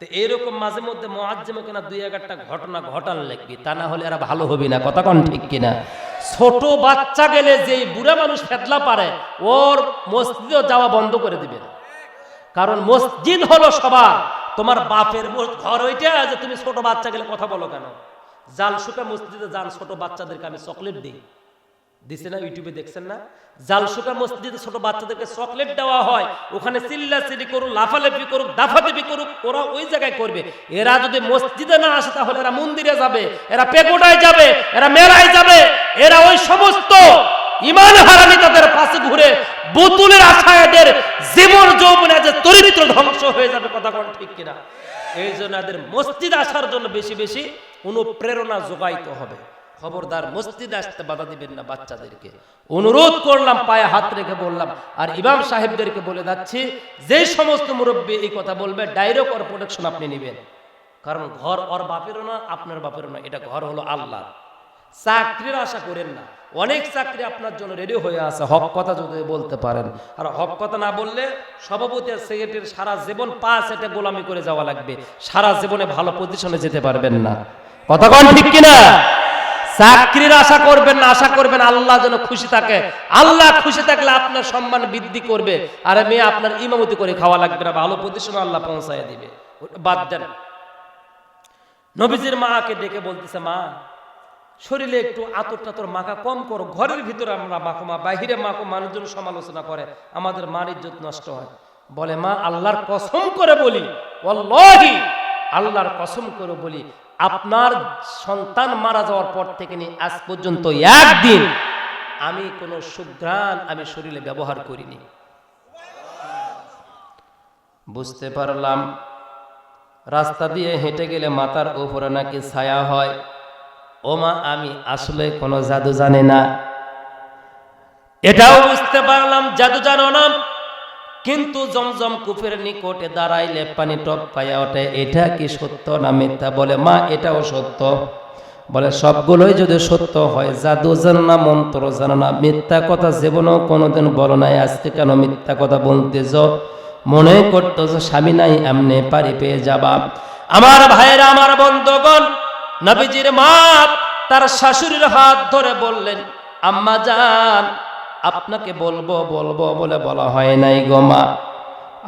তো এইরকম মাঝে মধ্যে মোয়াজ্জেমে কেনা দুই একটা ঘটনা ঘটান লিখবি? তা না হলে এরা ভালো হবি না। কথা কোন ঠিক কিনা? ছোট বাচ্চা গেলে যে বুড়া মানুষ ফেতলা পারে, ওর মসজিদে যাওয়া বন্ধ করে দিবে। কারণ মসজিদ হলো সবার। তোমার বাপের ঘর ওইটা যে তুমি ছোট বাচ্চা গেলে কথা বলো কেন? জাল সুকা মসজিদে যান ছোট বাচ্চাদেরকে আমি চকলেট দিই। দিছে না, ইউটিউবে দেখছেন না? জালসুকা মসজিদে ছোট বাচ্চাদেরকে চকলেট দেওয়া হয়, ওখানে চিল্লা চিল্লি করুক, লাফালাফি করুক, দাফাদাফি করুক, ওরা ওই জায়গায় করবে। এরা যদি মসজিদে না আসে, তাহলে এরা মন্দিরে যাবে, এরা পেগোডায় যাবে, এরা মেলায় যাবে, এরা ওই সমস্ত ইমান হারামি তাদের পাশে ঘুরে বোতলের আশায় এদের জীবন যৌবনে যে চরিত্র ধ্বংস হয়ে যাবে, কথা কোন ঠিক কিনা? এই জন্য এদের মসজিদ আসার জন্য বেশি বেশি অনুপ্রেরণা যোগাইতে হবে। খবরদার মসজিদে আসতে বাধা দিবেন না বাচ্চাদেরকে। অনুরোধ করলাম, পায়ে হাত রেখে বললাম, আর ইমাম সাহেবদেরকে বলে যাচ্ছি, যে সমস্ত মুরব্বী এই কথা বলবে ডাইরেক্ট অর প্রোটেকশন আপনি নেবেন। কারণ ঘর ওর বাপেরও না, আপনার বাপেরও না, এটা ঘর হলো আল্লাহ চাকরির আশা করেন না। অনেক চাকরি আপনার জন্য রেডি হয়ে আছে, হক কথা যদি বলতে পারেন। আর হক কথা না বললে সভাপতি আর সেক্রেটারি সারা জীবন পাঁচ এটা গোলামি করে যাওয়া লাগবে। সারা জীবনে ভালো পজিশনে যেতে পারবেন না। কথা কন ঠিক কিনা? চাকরির আশা করবেন না, আশা করবেন আল্লাহ যেন খুশি থাকে। আল্লাহ খুশি থাকলে আপনার সম্মান বৃদ্ধি করবে। আর মেয়ে, আপনার ইমামতি করে খাওয়া লাগবে না, ভালো পজিশনে আল্লাহ পৌঁছায় দিবে। বাদ দেন। নবীজির মাকে ডেকে বলতেছে, মা, শরীরে একটু আতর টাতর মাখা কম করো। ঘরের ভিতরে আমরা মাখো, মা। বাহিরে মাখো, মানুষজন সমালোচনা করে। আমাদের মার ইজ্জত নষ্ট হয়। বলে, মা, আল্লাহর কসম করে বলি আল্লাহর কসম করে বলি, আপনার সন্তান মারা যাওয়ার পর থেকে নিয়ে আজ পর্যন্ত একদিন আমি কোনো সুঘ্রাণ আমি শরীরে ব্যবহার করিনি। বুঝতে পারলাম, রাস্তা দিয়ে হেঁটে গেলে মাথার উপরে নাকি ছায়া হয়। ও মা আমি আসলে কোনো জাদু জানি না। এটাও বুঝতে পারলাম, জাদু জানো না? কিন্তু জমজম কুফের নিকটে দাঁড়াইলে পানি টপ পাইয়া ওঠে। এটা কি সত্য না মিথ্যা? বলে, মা, এটাও সত্য। বলে, সবগুলোই যদি সত্য হয়, জাদু জানো না মন্ত্র জানো না মিথ্যা কথা জীবনেও কোনোদিন বলো নাই, আজকে কেন মিথ্যা কথা বলতে বলতেছ? মনে করতো যে স্বামী নাই, এমনি পারি পেয়ে যাবা। আমার ভাইয়েরা, আমার বন্ধুগণ, নবীজির মা তার শাশুড়ির হাত ধরে বললেন, আম্মা যান আপনাকে বলব বলব বলে বলা হয় নাই গো মা।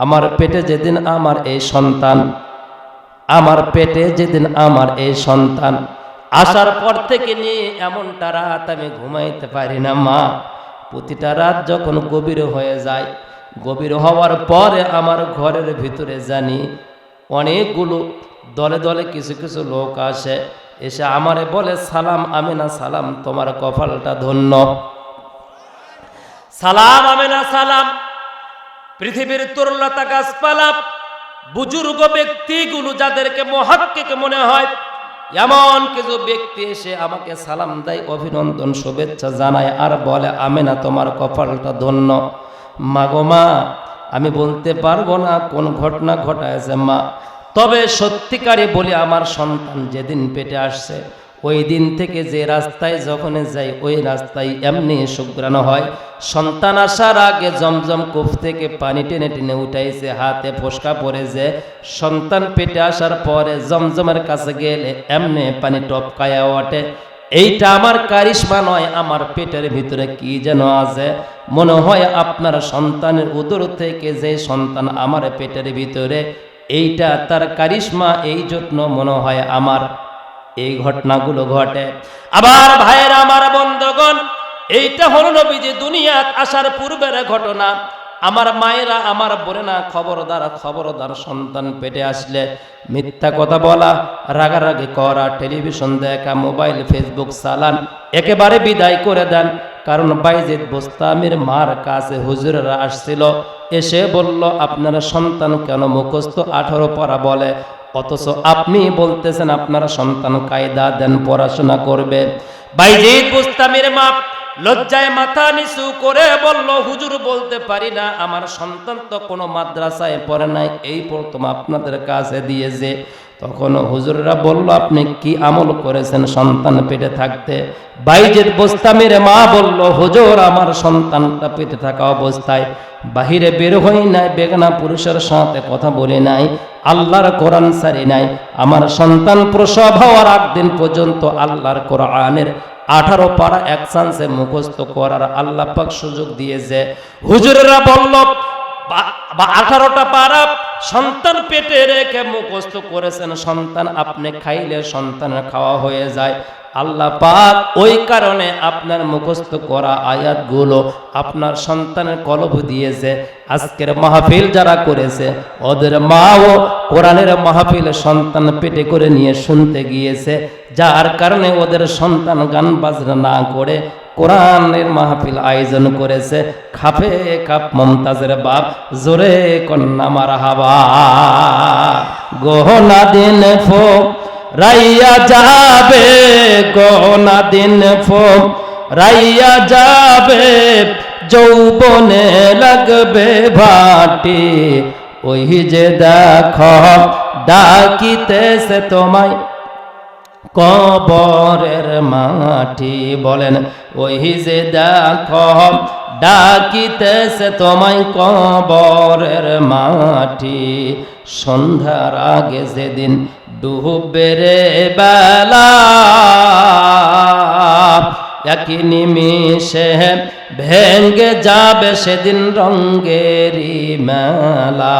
আমার পেটে যেদিন আমার এই সন্তান, আমার পেটে যেদিন আমার এই সন্তান, আসার পর থেকে নিয়ে এমনটা রাত আমি ঘুমাইতে পারি না মা। প্রতিটা রাত যখন গভীর হয়ে যায়, গভীর হওয়ার পরে আমার ঘরের ভিতরে জানি অনেকগুলো দলে দলে কিছু কিছু লোক আসে, এসে আমারে বলে, সালাম আমি না সালাম, তোমার কপালটা ধন্য। সালাম আমেনা সালাম? পৃথিবীর তরুলতা গাছপালা, বুজুর্গ ব্যক্তিগুলো যাদেরকে মহাক্কিকে মনে হয়, এমন কিছু ব্যক্তি এসে আমাকে সালাম দেয়, অভিনন্দন, শুভেচ্ছা জানায়, আর বলে, আমেনা, তোমার কপালটা ধন্য। মাগো মা, আমি বলতে পারব না কোন ঘটনা ঘটায়ছে মা, তবে সত্যিকারে বলি, আমার সন্তান যেদিন পেটে আসছে ওই দিন থেকে যে রাস্তায় যখন যাই, ওই রাস্তায় এমনি শুক্রানো হয়। সন্তান আসার আগে জমজম কূপ থেকে পানি টেনে টেনে উঠাইছে, হাতে ফসকা পড়ে যে সন্তান পেটে আসার পরে জমজমের কাছে গেলে এমনি পানি টপকায়া ওঠে। এইটা আমার কারিশমা নয়, আমার পেটের ভিতরে কি যেন আছে। মনে হয় আপনার সন্তানের উদর থেকে যে সন্তান আমার পেটের ভিতরে, এইটা তার কারিশমা, এই জন্য মনে হয় আমার এই ঘটনাগুলো ঘটে। আবার ভাইয়ের, আমার বন্ধগণ, এইটা হল হলো নবীজি দুনিয়াত আসার পূর্বের ঘটনা। আমার মায়েরা, আমার বোনেরা খবরদার খবরদার সন্তান পেটে আসলে মিথ্যা কথা বলা, রাগারাগি করা, টেলিভিশন দেখা, মোবাইল, ফেসবুক চালান, একেবারে বিদায় করে দেন। কারণ বাইজিদ বোস্তামির মার কাছে হুজুরেরা আসছিল, এসে বলল, আপনারা সন্তান কেন মুখস্থ আঠারো পড়া বলে? অথচ আপনি বলতেছেন আপনারা সন্তান কায়দা দেন পড়াশোনা করবে। বাইজিদ বোস্তামির মা লজ্জায় মাথা নিচু করে বলল, হুজুর, বলতে পারি না, আমার সন্তান তো কোনো মাদ্রাসায় পড়ে নাই, এই প্রথম আপনাদের কাছে দিয়েছে। তখন হুজুররা বলল, আপনি কি আমল করেছেন সন্তান পেটে থাকতে? বাইজের বোস্তামির মা বলল, হুজুর, আমার সন্তানটা পেটে থাকা অবস্থায় বাহিরে বের হই নাই, বেগনা পুরুষের সাথে কথা বলি নাই, আল্লাহর কোরআন সারি নাই, আমার সন্তান প্রসব হওয়ার দিন পর্যন্ত আল্লাহর কোরআনের আঠারো পারা এক চান্সে মুখস্থ করার আল্লাহ পাক সুযোগ দিয়েছে। হুজুরেরা বলল আঠারোটা পারা সন্তান পেটে রেখে মুখস্থ করেছেন, সন্তান আপনি খাইলে সন্তানের খাওয়া হয়ে যায়। আল্লাহ পাক ওই কারণে আপনার মুখস্থ করা আয়াতগুলো আপনার সন্তানের কলব দিয়েছে। আজকের মাহফিল যারা করেছে, ওদের মাও কোরআনের মাহফিল সন্তান পেটে করে নিয়ে শুনতে গিয়েছে। যার কারণে ওদের সন্তান গান বাজনা না করে কোরআনের মাহফিল আয়োজন করেছে। খাপে খাপ মমতাজের বাপ, জোরে কন্যা মারা হাবা গহনা দিন ফো, রাইয়া যাবে গহনা দিন ফো, রাইয়া যাবে, যৌবনে লাগবে ভাটি। ওই যে দেখ, ডাকিতেছে তোমায় কবরের মাটি বলেন, ওই যে দেখো, ডাকিতেছে তোমায় কবরের মাটি। সন্ধ্যার আগে যেদিন ডুববে রে বেলা, একই নিমিষে ভেঙ্গে যাবে সেদিন রঙ্গেরি মেলা।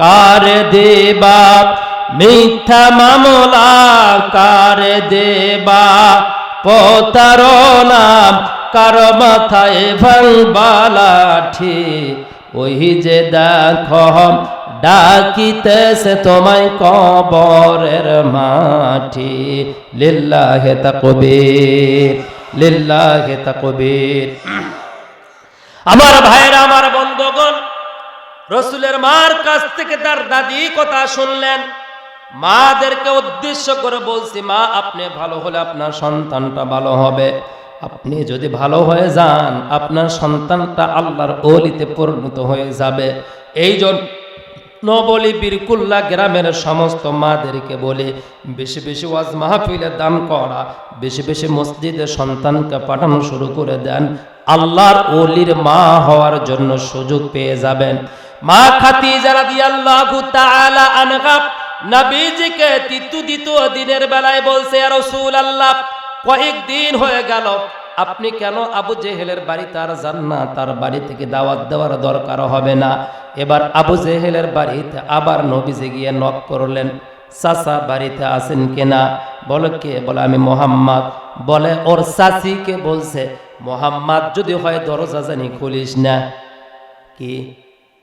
কার দেবা মিথ্যা মামলা কার দেবা প্রতারণা কার মাথায় ভাঙবালাঠি ওই যে দেখ, ডাকিতেছে তোমায় কবরের মাটি। লিল্লাহে তাকবীর লিল্লাহে তাকবীর। আমার ভাইরা আমার বন্ধুগণ, রসুলের মার কাছ থেকে তার দাদি কথা শুনলেন। মাদেরকে উদ্দেশ্য করে বলছি, মা, আপনি ভালো হলে আপনার সন্তানটা ভালো হবে। আপনি যদি ভালো হয়ে যান, আপনার সন্তানটা আল্লাহর অলিতে পরিণত হয়ে যাবে। এই জন্য বলি বীরকুল্লা গ্রামের সমস্ত মাদেরকে বলি, বেশি বেশি ওয়াজ মাহফিলে দান করা, বেশি বেশি মসজিদে সন্তানকে পাঠানো শুরু করে দেন। আল্লাহর অলির মা হওয়ার জন্য সুযোগ পেয়ে যাবেন। মা খাতিজা রাদিয়াল্লাহু তাআলা আনহা নবীজিকে তিতু দিত দিনের বেলায় বলছে আর রাসূলুল্লাহ কয়েকদিন হয়ে গেল। আপনি কেন আবু জেহেলের বাড়িতে আর যান না তার বাড়ি থেকে দাওয়াত দেওয়ার দরকার হবে না? এবার আবু জেহেলের বাড়িতে আবার নবীজি গিয়ে নক করলেন, চাচা বাড়িতে আছেন কিনা? বলে, কে? বলে, আমি মোহাম্মদ। বলে, ওর চাচিকে বলছে, মোহাম্মদ, যদি হয় দরজা জানি খুলিস না। কি?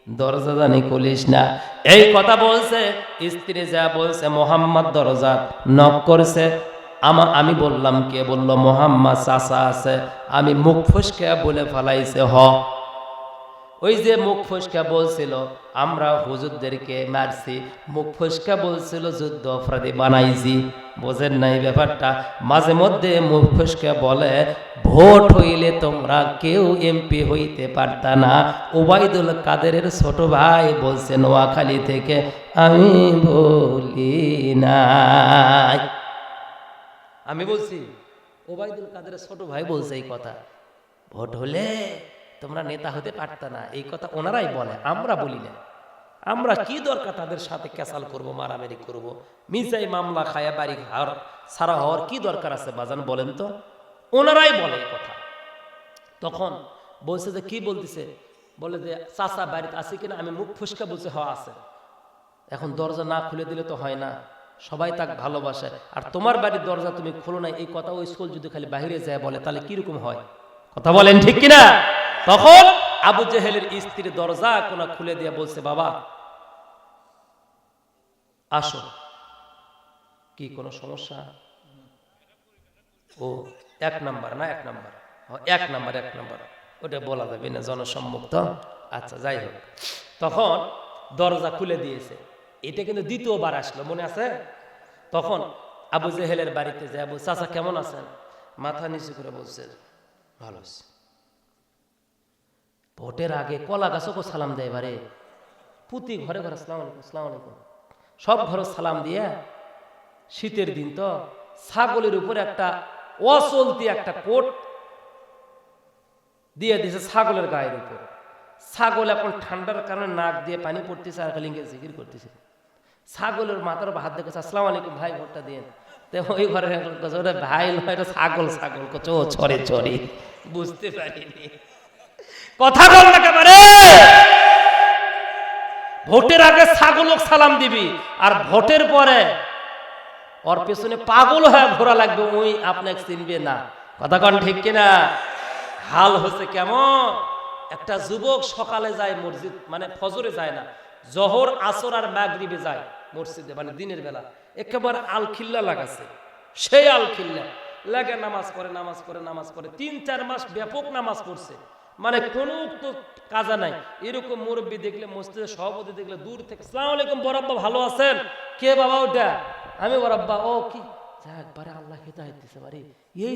দরজা জানি খুলিস না। এই কথা বলছে, স্ত্রী যা বলছে, মোহাম্মদ দরজা নক করছে। আমা আমি বললাম, কে বলল, মোহাম্মদ চাচা আছে। আমি মুখ ফুসকে বলে ফেলাইছে, হ। ওই যে মুখ ফুসকা বলছিল, আমরা হুজুরদেরকে মারছি, মুখ ফুসকা বলছিল, যুদ্ধ অপরাধী বানাইছি। বোঝেন নাই ব্যাপারটা? মাঝে মধ্যে মুখ ফুসকা বলে, ভোট হইলে তোমরা কেউ এমপি হইতে পারতা না। ওবায়দুল কাদেরের ছোট ভাই বলছে, নোয়াখালী থেকে আমি বলি না আমি বলছি ওবায়দুল কাদেরের ছোট ভাই বলছে এই কথা। ভোট হলে তোমরা নেতা হতে পারত না। এই কথা ওনারাই বলে, আমরা বলি না। আমরা কি দরকার তাদের সাথে ক্যাসাল করব, মারামারি করব? মিসাই মামলা খায়া বাড়ি হার সারা হওয়ার কি দরকার আছে বাজান বলেন তো? ওনারাই বলে এই কথা। তখন বলছে যে, কি বলতেছে? বলে যে, চাচা বাড়িতে আছে কিনা? আমি মুখ ফুসকা বলছে, হ, আছে। এখন দরজা না খুলে দিলে তো হয় না। সবাই তাকে ভালোবাসে। আর তোমার বাড়ির দরজা তুমি খুলো না এই কথা ওই স্কুল যদি খালি বাইরে যায় বলে, তাহলে কীরকম হয়? কথা বলেন ঠিক কিনা? তখন আবু জেহেলের স্ত্রী দরজা কোনা খুলে দিয়ে বলছে, বাবা, আসো। কি, কোনো সমস্যা? ও, এক নাম্বার না, এক নাম্বার। এক নাম্বার এক নাম্বার। ওটা বলা যাবে না জনসম্মুখ তো আচ্ছা যাই হোক। তখন দরজা খুলে দিয়েছে। এটা কিন্তু দ্বিতীয়বার আসলো, মনে আছে? তখন আবু জেহেলের বাড়িতে যায় আবু চাচা, কেমন আছেন? মাথা নিচু করে বলছে, ভালো হয়েছে। ভোটের আগে কলা গাছও সালাম দেয় এবারে। প্রতি ঘরে ঘরে সালাম আলাইকুম সালাম আলাইকুম। সব ঘরে সালাম দিয়ে শীতের দিন তো ছাগলের উপরে একটা অচলতি একটা কোট দিয়ে দিছে ছাগলের গায়ের উপর। ছাগল এখন ঠান্ডার কারণে নাক দিয়ে পানি পড়তেছে আর ইংরেজি জিকির করতেছে। ছাগলের মাথার হাত দেখেছে আসসালাম আলাইকুম ভাই, ভোটটা দিয়ে তো ওই ঘরে ভাই নয় ছাগল ছাগল, কচো, ছড়ে ছড়ে। বুঝতে পারিনি। কথা বল না একেবারে। ভোটের আগে ছাগলক সালাম দিবি, আর ভোটের পরে ওর পেছনে পাগল হয়ে ঘোরা লাগবে ওই আপনাকে চিনবে না। কথা কন ঠিক কিনা? হাল হচ্ছে কেমন? একটা যুবক সকালে যায় মসজিদ মানে ফজরে যায় না, জহর, আসর আর মাগরিবে যায় মসজিদে মানে দিনের বেলা। একেবারে আলখিল্লা লাগাছে, সেই আলখিল্লা। লাগে নামাজ করে নামাজ করে নামাজ পড়ে, তিন চার মাস ব্যাপক নামাজ পড়ছে। মানে কোনো তো কাজা নাই। এরকম মুরব্বী দেখলে, মসজিদের সভাপতি দেখলে দূর থেকে, সালাম আলাইকুম বরাব্বা ভালো আছেন? কে বাবা ওটা? আমি বরাব্বা ও কি? আল্লাহ এই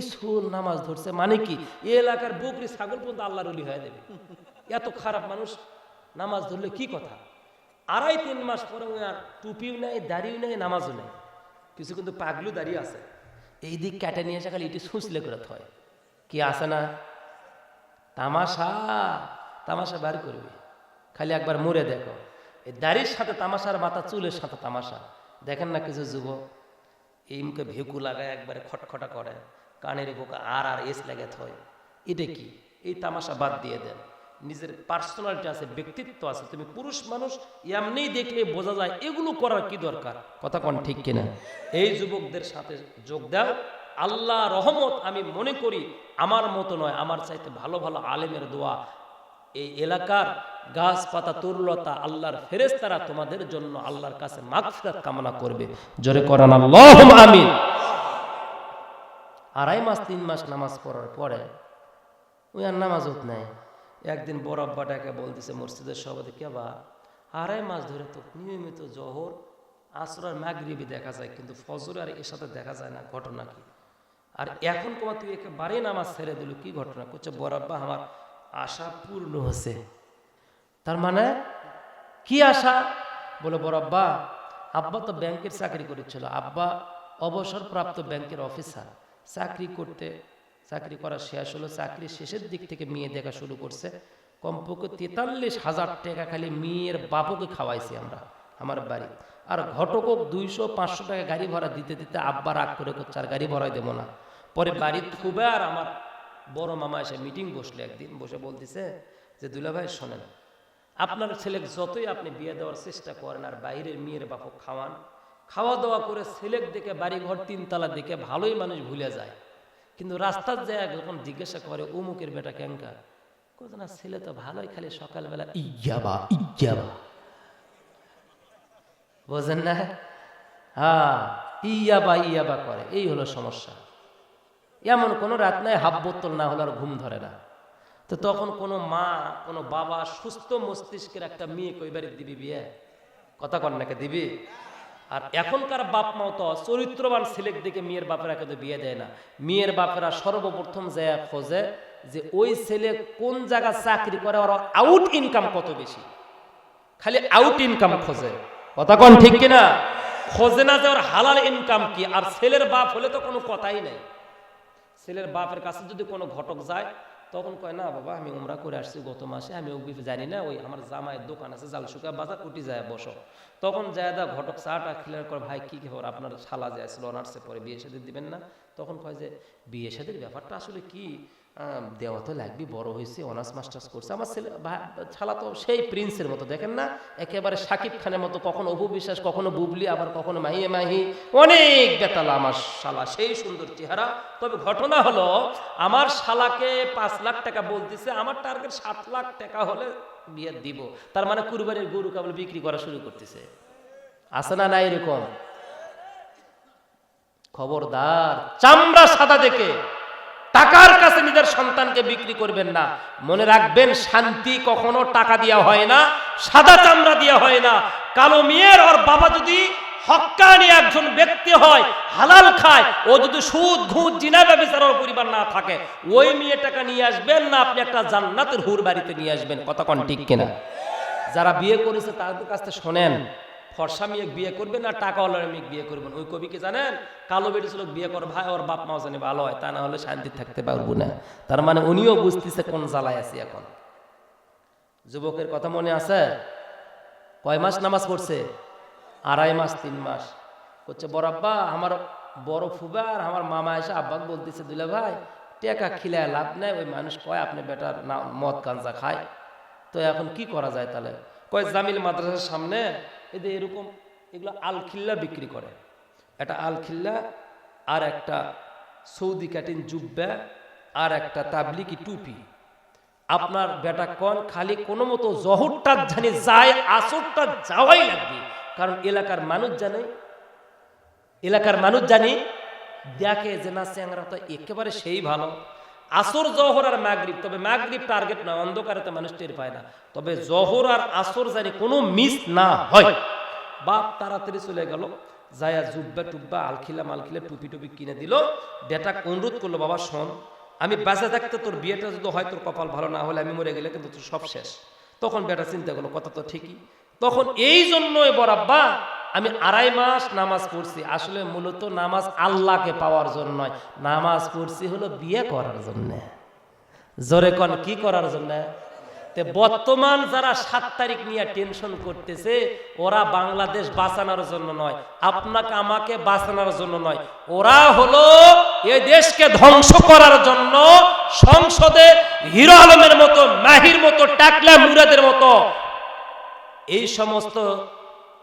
নামাজ ধরছে মানে কি? এই এলাকার ছাগল পর্যন্ত আল্লাহর হয়ে দেবে। এত খারাপ মানুষ নামাজ ধরলে কি কথা? আড়াই, তিন মাস পরে টুপিও নেই, দাড়িও নেই, নামাজও নেই। কিছু কিন্তু পাগলু দাঁড়িয়ে আছে। এই দিক কেটে নিয়ে এসে খালি এটি সুঁচলে করে থয়। কি আছে না? তামাশা তামাশা বার করবে। খালি একবার মরে দেখো। এই দাড়ির সাথে তামাশার মাথা, চুলের সাথে তামাশা। দেখেন না কিছু যুবক, এই মুখে ভেকু লাগায় একবারে খটখটা করে। কানের বুকে আর আর এস লাগে থয়। এটা কি? এই তামাশা বাদ দিয়ে দেন। নিজের পার্সোনালিটি আছে, ব্যক্তিত্ব আছে। তুমি পুরুষ মানুষ, এমনি দেখলে বোঝা যায় এগুলো করার কি দরকার? কথা কোন ঠিক কিনা? এই যুবকদের সাথে যোগ দাও। আল্লাহ রহমত আমি মনে করি, আমার মতো নয়, আমার চাইতে ভালো ভালো আলেমের দোয়া। এই এলাকার গাছপাতা, তরুলতা, আল্লাহর ফেরেস্তারা তোমাদের জন্য আল্লাহর কাছে মাগফিরাত কামনা করবে। জোরে করান আল্লাহ আমিন। আড়াই মাস, তিন মাস নামাজ পড়ার পরে, ওই আর নামাজ হত নাই। একদিন বড় আব্বাটাকে বলতেছে, মসজিদের সভাপতি, কে বা? আড়াই মাস ধরে তো নিয়মিত জহর আসরার মাগরিবি দেখা যায়, কিন্তু ফজর আর এর সাথে দেখা যায় না, ঘটনা কি? আর এখন তোমার তুই একেবারেই নামাজ ছেড়ে দিল, কি ঘটনা? করছে বড় আব্বা, আমার আশা পূর্ণ হয়েছে। তার মানে কি আশা? বলে, বড় আব্বা তো ব্যাংকের চাকরি করেছিল। আব্বা অবসরপ্রাপ্ত ব্যাংকের অফিসার। চাকরি করতে, চাকরি করা শেষ হলো। চাকরি শেষের দিক থেকে মেয়ে দেখা শুরু করছে। কমপক্ষে তেতাল্লিশ হাজার টাকা খালি মেয়ের বাপকে খাওয়াইছি আমরা, আমার বাড়ি। আর ঘটকক দুইশো পাঁচশো টাকা গাড়ি ভাড়া দিতে দিতে আব্বা রাগ করে করছে, আর গাড়ি ভাড়াই দেবো না। পরে বাড়ি খুবই আর আমার বড় মামা এসে মিটিং বসল একদিন, বসে বলতেছে যে, দুলা ভাই, শোনেন, আপনার ছেলে যতই আপনি বিয়ে দেওয়ার চেষ্টা করেন আর বাইরের মেয়ের বাপক খাওয়ান খাওয়া দাওয়া করে ছেলের দেখে বাড়ি ঘর তিনতলা দেখে ভালোই মানুষ ভুলে যায়। কিন্তু রাস্তার যায় যখন জিজ্ঞাসা করে, অমুকের বেটা ক্যাঙ্কা কত না, ছেলে তো ভালোই, খালি সকালবেলা ইয়াবা ইয়াবা। বোঝেন না? হ্যাঁ ইয়াবা ইয়াবা করে, এই হলো সমস্যা। এমন কোনো রাত নাই হাব বোতল না হলে আর ঘুম ধরে না। তো তখন কোনো মা, কোনো বাবা সুস্থ মস্তিষ্কের একটা মেয়ে কইবারে দিবি বিয়ে? কথা কন্যাকে দিবি? আর এখনকার বাপ মাও তো চরিত্রবান ছেলের দিকে মেয়ের বাপেরা কিন্তু বিয়ে দেয় না। মেয়ের বাপেরা সর্বপ্রথম যায় খোঁজে যে ওই ছেলে কোন জায়গা চাকরি করে ওর আউট ইনকাম কত বেশি। খালি আউট ইনকাম খোঁজে। কথা কন ঠিক কিনা? খোঁজে না যে ওর হালাল ইনকাম কি, আর ছেলের বাপ হলে তো কোনো কথাই নাই। ছেলের বাপের কাছে যদি কোনো ঘটক যায়, তখন কয়, না বাবা, আমি উমরা করে আসছি গত মাসে, আমি ওই জানি না, ওই আমার জামাইয়ের দোকান আছে জালসুকা বাজার উঠি যায় বসো। তখন যায় দা ঘটক চাটা খিলার করে ভাই, কি খবর? আপনার শালা যায় ছিল অনার্সে পরে বিয়ে সাথে দিবেন না? তখন কয় যে, বিয়ে সাথে ব্যাপারটা আসলে কি? দেওয়া তো লাগবে, বড় হয়েছে অনার্স মাস্টার্স করছে আমার ছেলে শালা তো সেই প্রিন্সের মতো, দেখেন না? একেবারে সাকিব খানের মতো, কখনো অপু বিশ্বাস, কখনো বুবলি, আবার কখনো মাহিয়ে মাহি। অনেক বেতালা আমার শালা, সেই সুন্দর চেহারা। তবে ঘটনা হলো, আমার শালাকে পাঁচ লাখ টাকা বলতেছে, আমার টার্গেট সাত লাখ টাকা হলে বিয়ে দিব। তার মানে কুরবানির গরু, কেবল বিক্রি করা শুরু করতেছে। আছে না না এরকম? খবরদার, চামড়া সাদা দেখে। টাকার কাছে নিজের সন্তানকে বিক্রি করবেন না। মনে রাখবেন, শান্তি কখনো টাকা দিয়া হয় না, সাদা চামড়া দিয়া হয় না। কালো মেয়ের ওর বাবা যদি হক্কানি একজন ব্যক্তি হয়, হালাল খায়, ও যদি সুদ, ঘুষ, জিনা ব্যবচার পরিবার না থাকে, ওই মেয়েটাকে নিয়ে আসবেন না, আপনি একটা জান্নাতের হুর বাড়িতে নিয়ে আসবেন। কথা ঠিক কিনা? যারা বিয়ে করেছে, তাদের কাছ থেকে শোনেন ফর্সা মেয়ে বিয়ে করবেন না টাকাওয়ালার মেয়ে বিয়ে করবেন ওই কবি কি জানেন? কালো বেটি ছিল, বিয়ে কর ভাই, ওর বাপ মাও জানি, ভালো হয়, তা না হলে শান্তি থাকতে পারব না। তার মানে উনিও বুঝতেছে কোন জ্বালায় আছি এখন। যুবকের কথা মনে আছে? কয় মাস নামাজ পড়ছে? আড়াই মাস, তিন মাস। করছে বড় আব্বা, আমার বড় ফুবা আর আমার মামা এসে আব্বাকে বলতেছে, দুলা ভাই, টেকা খিলায় লাভ নেই, ওই মানুষ কয়, আপনি বেটার না, মদ কাঞ্জা খায়। তো এখন কি করা যায় তাহলে? কয়, জামিল মাদ্রাসার সামনে এদের এরকম এগুলো আলখিল্লা বিক্রি করে। একটা আলখিল্লা আর একটা সৌদি কাটিন জুব্বা আর একটা তাবলিকি টুপি। আপনার বেটা কন খালি কোনো মতো জহরটা জানি, যায় আসরটা যাওয়াই লাগবে। কারণ এলাকার মানুষ জানে, এলাকার মানুষ জানি, দেখে যে না, চ্যাংরা তো একেবারে সেই ভালো। আসর জহর আর মাগরিব, তবে মাগরিব টার্গেট নয় অন্ধকারে তো মানুষ টের পায় না। তবে জহর আর আসর জানি কোনো মিস না হয়। বাপ তাড়াতাড়ি চলে গেল, যায়া জুব্বা টুব্বা আলখিলা মালখিলা টুপি টুপি কিনে দিল বেটা অনুরোধ করল, বাবা, শোন, আমি বাঁচা থাকতে তোর বিয়েটা যদি হয়, তোর কপাল ভালো না হলে আমি মরে গেলে কিন্তু তোর সব শেষ। তখন বেটা চিন্তা করল, কথা তো ঠিকই। তখন এই জন্যই বরাব্বা আমি আড়াই মাস নামাজ পড়ছি। আসলে মূলত নামাজ আল্লাহকে পাওয়ার জন্য নয় নামাজ পড়ছি হলো বিয়ে করার জন্য। জোরে কন, কি করার জন্য? বর্তমান যারা সাত তারিখ নিয়ে টেনশন করতেছে, ওরা বাংলাদেশ বাঁচানোর জন্য নয়। আপনাকে, আমাকে বাঁচানোর জন্য নয়। ওরা হলো এ দেশকে ধ্বংস করার জন্য সংসদে হিরো আলমের মতো, মাহির মতো, টাকলা মুরাদের মতো। এই সমস্ত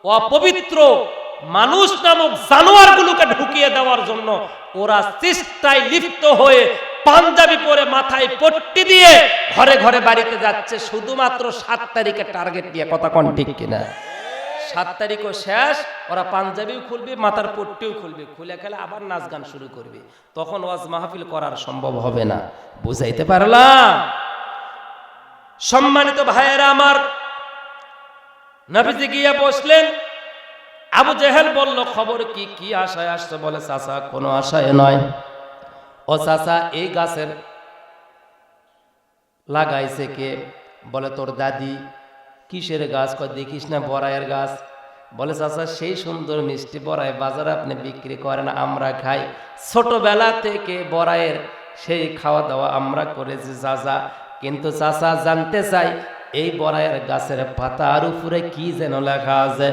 অপবিত্র মানুষ নামক জানোয়ারগুলোকে ঢুকিয়ে দেওয়ার জন্য ওরা চেষ্টায় লিপ্ত হয়ে পাঞ্জাবি পরে মাথায় পট্টি দিয়ে ঘরে ঘরে বাড়িতে যাচ্ছে। শুধুমাত্র সাত তারিখে টার্গেট দিয়ে। কথা কন ঠিক কিনা? সাত তারিখও শেষ, ওরা পাঞ্জাবিও খুলবে, মাথার পট্টিও খুলবে। খুলে খেলে আবার নাচ গান শুরু করবে। তখন ওয়াজ মাহফিল করার সম্ভব হবে না। বুঝাইতে পারলাম? সম্মানিত ভাইয়েরা আমার নবীজি গিয়ে বসলেন। আবু জেহেল বলল, খবর কি? কি আশায় আসছে? বলে, চাচা, কোনো আশায় নয়। ও চাচা, এই গাছের লাগাইছে কে? বলে, তোর দাদি কিসের গাছ? কয়, দেখিস না, বড়াইয়ের গাছ। বলে, চাচা, সেই সুন্দর মিষ্টি বড়াই বাজারে আপনি বিক্রি করেন, আমরা খাই। ছোটবেলা থেকে বড়াইয়ের সেই খাওয়া দাওয়া আমরা করেছি, চাচা। কিন্তু চাচা, জানতে চাই এই বড়াইয়ের গাছের পাতার উপরে কি যেন লেখা আছে?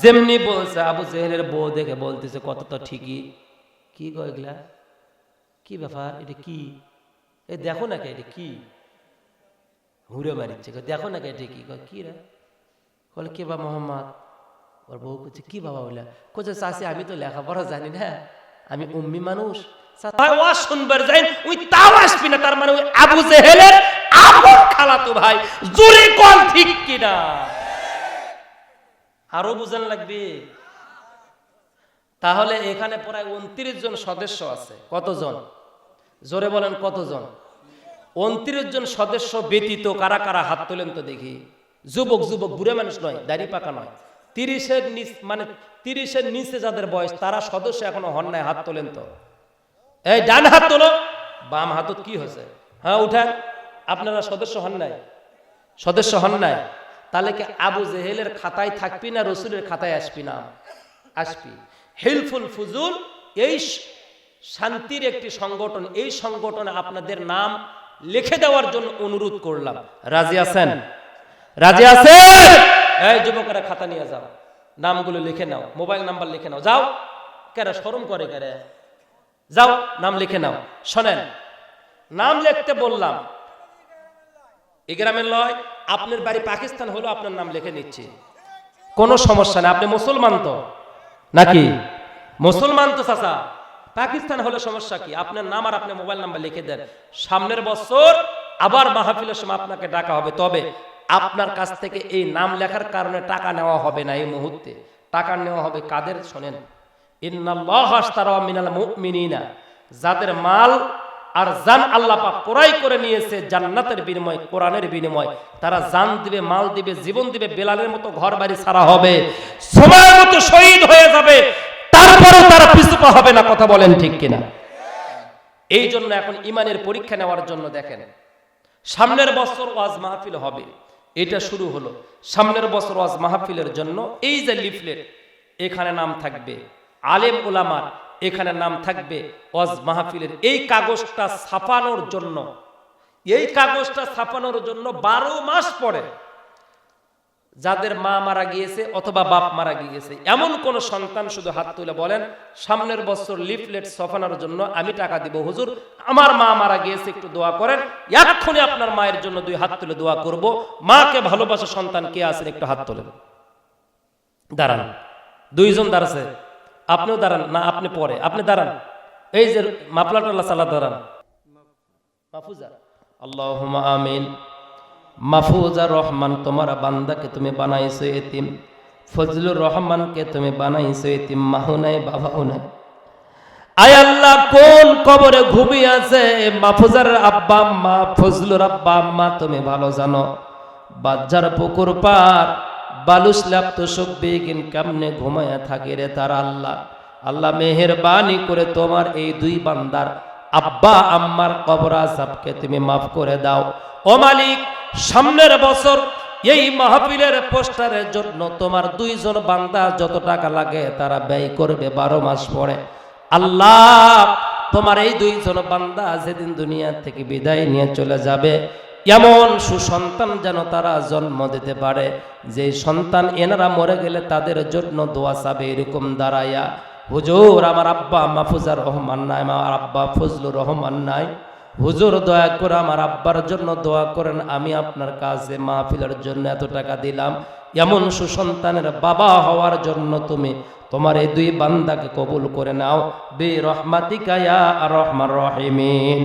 যেমনি বলছে, আবু জেহেলের বউ দেখে বলতেছে কত তো ঠিকই। কি কয়গুলা কি ব্যাপার? এটা কি? এ দেখো না কে, এটা কি? হুড়ে মারিচ্ছে দেখো না কে, এটা কি? কি রে? বলে, কে বা মোহাম্মদ? ওর বউ করছে কি বাবা বলে কোথায় চাষি আমি তো লেখাপড়া জানি না। আমি উম্মি মানুষ। তার মানে আবু জেহেলের আপন খালাতো ভাই, জোরে কল ঠিক কিনা? আরও বুঝান লাগবে? তাহলে এখানে প্রায় উনত্রিশ জন সদস্য আছে। কতজন? জোরে বলেন কতজন? উনত্রিশ জন সদস্য ব্যতীত কারা কারা হাত তোলেন তো দেখি। যুবক যুবক, বুড়ে মানুষ নয়, দাড়ি পাকা নয়। তিরিশের নিচ মানে তিরিশের নিচে যাদের বয়স, তারা সদস্য এখনও হন নাই, হাত তোলেন তো। এই ডান হাত তোলো, বাম হাতত কি হয়েছে? হ্যাঁ উঠান। আপনারা সদস্য হন নাই? সদস্য হন নাই? তাহলে কি আবু জেহেলের খাতায় থাকবি না রসুলের খাতায় আসবি না? আসবি। হেলফুল ফুজুল, এই শান্তির একটি সংগঠন, এই সংগঠনে আপনাদের নাম লিখে দেওয়ার জন্য অনুরোধ করলাম। রাজি আছেন? রাজি আছেন? এই যুবকেরা খাতা নিয়ে যাও। নামগুলো লিখে নাও। মোবাইল নাম্বার লিখে নাও। যাও। কেরা শরম করে কেরে? যাও, নাম লিখে নাও। শোনেন, নাম লিখতে বললাম। এই গ্রামের লয়, আপনার বাড়ি পাকিস্তান হলো আপনার নাম লিখে নিচ্ছে। কোনো সমস্যা নেই, আপনি মুসলমান তো। নাকি? মুসলমান তো চাচা। পাকিস্তান হলে সমস্যা কি? আপনার নাম আর আপনার মোবাইল নাম্বার লিখে দেন। সামনের বছর আবার মাহফিলের সময় আপনাকে ডাকা হবে। তবে আপনার কাছ থেকে এই নাম লেখার কারণে টাকা নেওয়া হবে না এই মুহূর্তে। টাকা নেওয়া হবে কাদের? শোনেন। ইন্নাল্লাহ আশতারা মিনাল মুমিনিনা। যাদের মাল আর জান আল্লাহ পাক ক্রয় করে নিয়েছে জান্নাতের বিনিময়, কোরআনের বিনিময়। তারা জান দিবে, মাল দিবে, জীবন দিবে, বেলালের মতো ঘর বাড়ি ছাড়া হবে। সময়ের মতো শহীদ হয়ে যাবে। তারপরেও তারা পিছু পা হবে না, কথা বলেন ঠিক কিনা? এই জন্য এখন ইমানের পরীক্ষা নেওয়ার জন্য দেখেন, সামনের বছর ওয়াজ মাহফিল হবে। এটা শুরু হলো। সামনের বছর ওয়াজ মাহফিলের জন্য এই যে লিফলেট, এখানে নাম থাকবে, আলেম ওলামার এখানে নাম থাকবে অজ মাহফিলের। এই কাগজটা ছাপানোর জন্য, এই কাগজটা ছাপানোর জন্য বারো মাস পরে যাদের মা মারা গিয়েছে অথবা বাপ মারা গিয়েছে, এমন কোন সন্তান শুধু হাত তুলে বলেন, সামনের বছর লিফলেট সফানোর জন্য আমি টাকা দিব, হুজুর, আমার মা মারা গিয়েছে, একটু দোয়া করেন, এক্ষুনি আপনার মায়ের জন্য দুই হাত তুলে দোয়া করব। মাকে ভালোবাসা সন্তান কে আছেন, একটু হাত তোলেন। দাঁড়ান, দুইজন দাঁড়াছে। আপনিও দাঁড়ান, না, আপনি পরে। আপনি দাঁড়ান। এই যে মাপলাটাল্লা সাল্লাহ দাঁড়ান। মাহফুজা। আমিন। মাহফুজা রহমান, তোমার বান্দাকে তুমি বানাইছো এতিম। ফজলুর রহমানকে তুমি বানাইছো এতিম। মাহুনাই বাবাও নাই। আয় আল্লাহ, কোন কবরে ঘুমিয়ে আছে? মাহফুজার আব্বা আম্মা, ফজলুর আব্বা আম্মা, তুমি ভালো জানো। বাজ্জার পুকুর পার বালুস ল্যাপ্ত সব্বি কিন কেমনে ঘুমায়া থাকে রে তার আল্লাহ? আল্লাহ মেহেরবানি করে তোমার এই দুই বান্দার আব্বা আম্মার কবর আসাবকে তুমি মাফ করে দাও। ও মালিক, সামনের বছর এই মাহফিলের পোস্টারের জন্য তোমার দুইজন বান্দা যত টাকা লাগে তারা ব্যয় করবে বারো মাস পরে। আল্লাহ, তোমার এই দুইজন বান্দা যেদিন দুনিয়া থেকে বিদায় নিয়ে চলে যাবে এমন সুসন্তান যেন তারা জন্ম দিতে পারে। যে সন্তান এনারা মরে গেলে তাদের জন্য দোয়া চাবে এরকম দাঁড়াইয়া। হুজুর, আমার আব্বা মাহফুজার রহমান নাই, আমার আব্বা ফজলুর রহমান নাই। হুজুর, দয়া করে আমার আব্বার জন্য দোয়া করেন, আমি আপনার কাছে মাহফিলের জন্য এত টাকা দিলাম। এমন সুসন্তানের বাবা হওয়ার জন্য তুমি তোমার এই দুই বান্দাকে কবুল করে নাও। বে রহমাতিকা ইয়া আর রহমান রহিমিন।